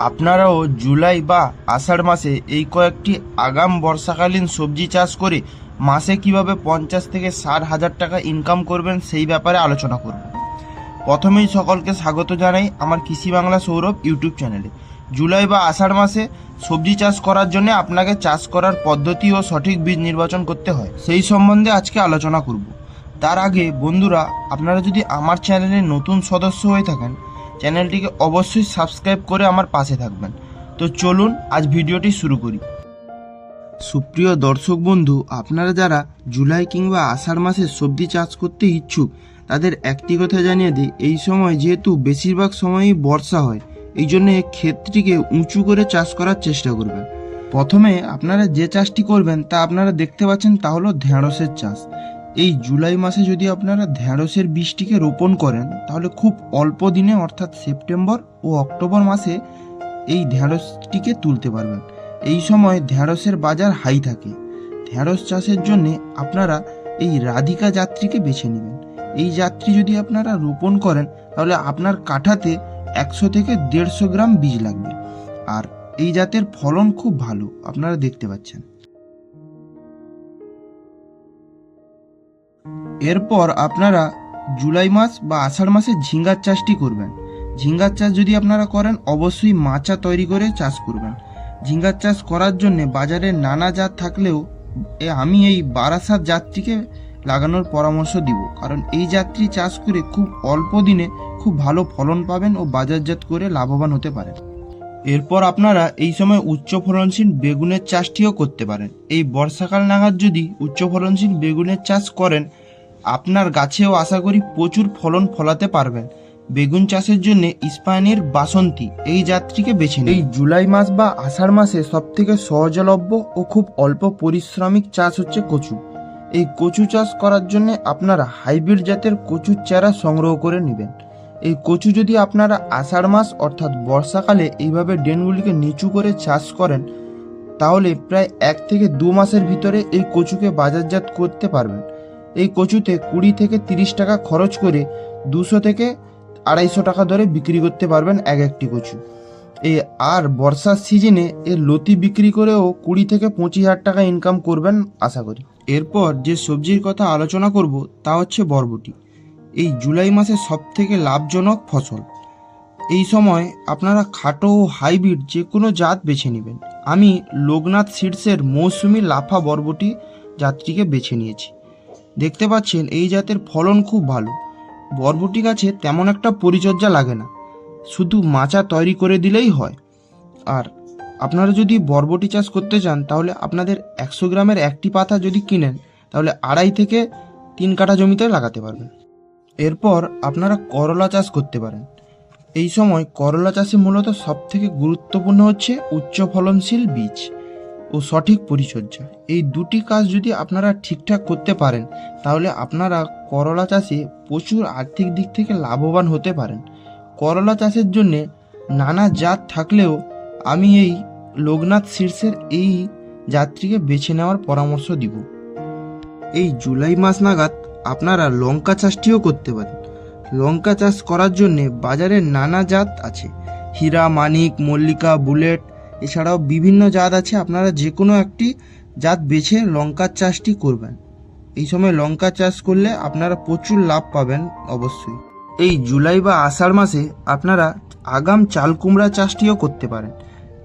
আপনারাও জুলাই বা আষাঢ় মাসে এই কয়েকটি আগাম বর্ষাকালীন সবজি চাষ করে মাসে কীভাবে পঞ্চাশ থেকে ষাট হাজার টাকা ইনকাম করবেন সেই ব্যাপারে আলোচনা করব। প্রথমেই সকলকে স্বাগত জানাই আমার কৃষি বাংলা সৌরভ ইউটিউব চ্যানেলে। জুলাই বা আষাঢ় মাসে সবজি চাষ করার জন্য আপনাকে চাষ করার পদ্ধতি ও সঠিক বীজ নির্বাচন করতে হয়। সেই সম্বন্ধে আজকে আলোচনা করব। তার আগে বন্ধুরা, আপনারা যদি আমার চ্যানেলে নতুন সদস্য হয়ে থাকেন চ্যানেলটিকে অবশ্যই সাবস্ক্রাইব করে আমার পাশে থাকবেন। তো চলুন আজ ভিডিওটি শুরু করি। সুপ্রিয় দর্শক বন্ধু, আপনারা যারা জুলাই কিংবা আষাঢ় মাসে সবজি চাষ করতে ইচ্ছুক, তাদের একটি কথা জানিয়ে দিই, এই সময় যেহেতু বেশিরভাগ সময়ই বর্ষা হয়, এই জন্য ক্ষেতটিকে উঁচু করে চাষ করার চেষ্টা করবেন। প্রথমে আপনারা যে চাষটি করবেন তা আপনারা দেখতে পাচ্ছেন, তা হলো ঢেঁড়সের চাষ। এই জুলাই মাসে যদি আপনারা ঢেঁড়সের বীজটিকে রোপণ করেন, তাহলে খুব অল্প দিনে, অর্থাৎ সেপ্টেম্বর ও অক্টোবর মাসে এই ঢেঁড়সটিকে তুলতে পারবেন। এই সময় ঢেঁড়সের বাজার হাই থাকে। ঢেঁড়স চাষের জন্য আপনারা এই রাধিকা যাত্রীকে বেছে নেবেন। এই যাত্রী যদি আপনারা রোপণ করেন, তাহলে আপনার কাঠাতে একশো থেকে দেড়শো গ্রাম বীজ লাগবে। আর এই জাতের ফলন খুব ভালো, আপনারা দেখতে পাচ্ছেন। এরপর আপনারা জুলাই মাস বা আষাঢ় মাসে ঝিঙ্গার চাষটি করবেন। ঝিঙ্গার চাষ যদি আপনারা করেন, অবশ্যই মাচা তৈরি করে চাষ করবেন। ঝিঙ্গার চাষ করার জন্যে বাজারে নানা জাত থাকলেও আমি এই বারাসাত জাতটিকে লাগানোর পরামর্শ দিব। কারণ এই জাতটি চাষ করে খুব অল্প দিনে খুব ভালো ফলন পাবেন ও বাজারজাত করে লাভবান হতে পারেন। এরপর আপনারা এই সময় উচ্চ ফলনশীল বেগুনের চাষটিও করতে পারেন। এই বর্ষাকাল নাগাদ যদি উচ্চ ফলনশীল বেগুনের চাষ করেন আপনার গাছেও আশা করি প্রচুর ফলন ফলাতে পারবেন। বেগুন চাষের জন্য ইস্পানের বাসন্তী এই জাতটিকে বেছে এই জুলাই মাস বা আষাঢ় মাসে সব থেকে সহজলভ্য ও খুব অল্প পরিশ্রমিক চাষ হচ্ছে কচু। এই কচু চাষ করার জন্য আপনারা হাইব্রিড জাতের কচুর চারা সংগ্রহ করে নেবেন। এই কচু যদি আপনারা আষাঢ় মাস অর্থাৎ বর্ষাকালে এইভাবে ড্রেনগুলিকে নিচু করে চাষ করেন, তাহলে প্রায় এক থেকে দু মাসের ভিতরে এই কচুকে বাজারজাত করতে পারবেন। এই কচুতে কুড়ি থেকে তিরিশ টাকা খরচ করে দুশো থেকে আড়াইশো টাকা দরে বিক্রি করতে পারবেন এক একটি কচু। এই আর বর্ষার সিজনে এর লতি বিক্রি করেও কুড়ি থেকে পঁচিশ হাজার টাকা ইনকাম করবেন আশা করি। এরপর যে সবজির কথা আলোচনা করব তা হচ্ছে বরবটি। এই জুলাই মাসে সব থেকে লাভজনক ফসল। এই সময় আপনারা খাটো ও হাইব্রিড যে কোনো জাত বেছে নেবেন। আমি লোকনাথ সিডসের মৌসুমি লাফা বরবটি জাতটিকে বেছে নিয়েছি। দেখতে পাচ্ছেন এই জাতের ফলন খুব ভালো। বরবটি গাছে তেমন একটা পরিচর্যা লাগে না। শুধু মাচা তৈরি করে দিলেই হয়। আর আপনারা যদি বরবটি চাষ করতে চান, তাহলে আপনাদের একশো গ্রামের একটি পাতা যদি কিনেন, তাহলে আড়াই থেকে তিন কাঠা জমিতে লাগাতে পারবেন। এরপর আপনারা করলা চাষ করতে পারেন। এই সময় করলা চাষে মূলত সবথেকে গুরুত্বপূর্ণ হচ্ছে উচ্চ ফলনশীল বীজ। ও সঠিক পরিচর্যা। এই দুটি কাজ যদি আপনারা ঠিকঠাক করতে পারেন, তাহলে আপনারা করলা চাষে প্রচুর আর্থিক দিক থেকে লাভবান হতে পারেন। করলা চাষের জন্য নানা জাত থাকলেও আমি এই লোকনাথ শীর্ষের এই জাতটিকে বেছে নেওয়ার পরামর্শ দিব। এই জুলাই মাস নাগাদ আপনারা লঙ্কা চাষটিও করতে পারেন। লঙ্কা চাষ করার জন্যে বাজারে নানা জাত আছে। হীরা, মানিক, মল্লিকা, বুলেট এছাড়াও বিভিন্ন জাত আছে, আপনারা যে কোনো একটি জাত বেছে লঙ্কার চাষটি করবেন। এই সময় লঙ্কা চাষ করলে আপনারা প্রচুর লাভ পাবেন অবশ্যই। এই জুলাই বা আষাঢ় মাসে আপনারা আগাম চাল কুমড়া চাষটিও করতে পারেন।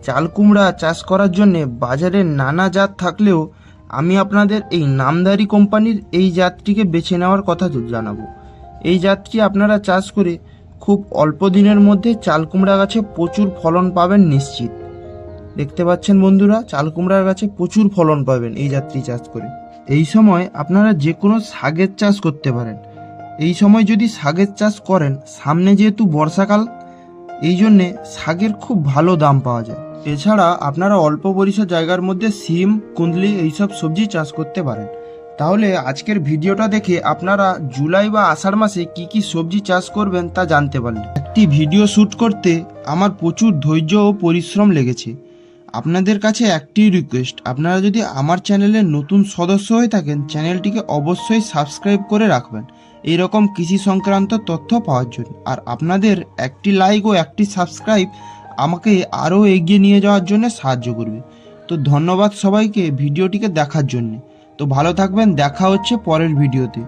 চাল কুমড়া চাষ করার জন্যে বাজারে নানা জাত থাকলেও আমি আপনাদের এই নামদারি কোম্পানির এই জাতটিকে বেছে নেওয়ার কথা জানাব। এই জাতটি আপনারা চাষ করে খুব অল্প দিনের মধ্যে চাল কুমড়া গাছে প্রচুর ফলন পাবেন নিশ্চিত। দেখতে পাচ্ছেন বন্ধুরা চাল কুমড়ার গাছে প্রচুর ফলন পাবেন এই জাতটি চাষ করে। এই সময় আপনারা যে কোনো শাকের চাষ করতে পারেন। এই সময় যদি শাকের চাষ করেন, সামনে যেহেতু বর্ষাকাল, এই জন্যে শাকের খুব ভালো দাম পাওয়া যায়। এছাড়া আপনারা অল্প পরিসর জায়গার মধ্যে সিম কুন্দলি এইসব সবজি চাষ করতে পারেন। তাহলে আজকের ভিডিওটা দেখে আপনারা জুলাই বা আষাঢ় মাসে কি কি সবজি চাষ করবেন তা জানতে পারলেন। একটি ভিডিও শ্যুট করতে আমার প্রচুর ধৈর্য ও পরিশ্রম লেগেছে। আপনাদের কাছে একটি রিকোয়েস্ট আপনারা যদি আমার চ্যানেলের নতুন সদস্য হয়ে থাকেন চ্যানেলটিকে অবশ্যই সাবস্ক্রাইব করে রাখবেন। এই রকম কৃষি সংক্রান্ত তথ্য পাওয়ার জন্য। আর আপনাদের একটি লাইক ও একটি সাবস্ক্রাইব আমাকে আরও এগিয়ে নিয়ে যাওয়ার জন্য সাহায্য করবে। তো ধন্যবাদ সবাইকে ভিডিওটিকে দেখার জন্যে। তো ভালো থাকবেন, দেখা হচ্ছে পরের ভিডিওতে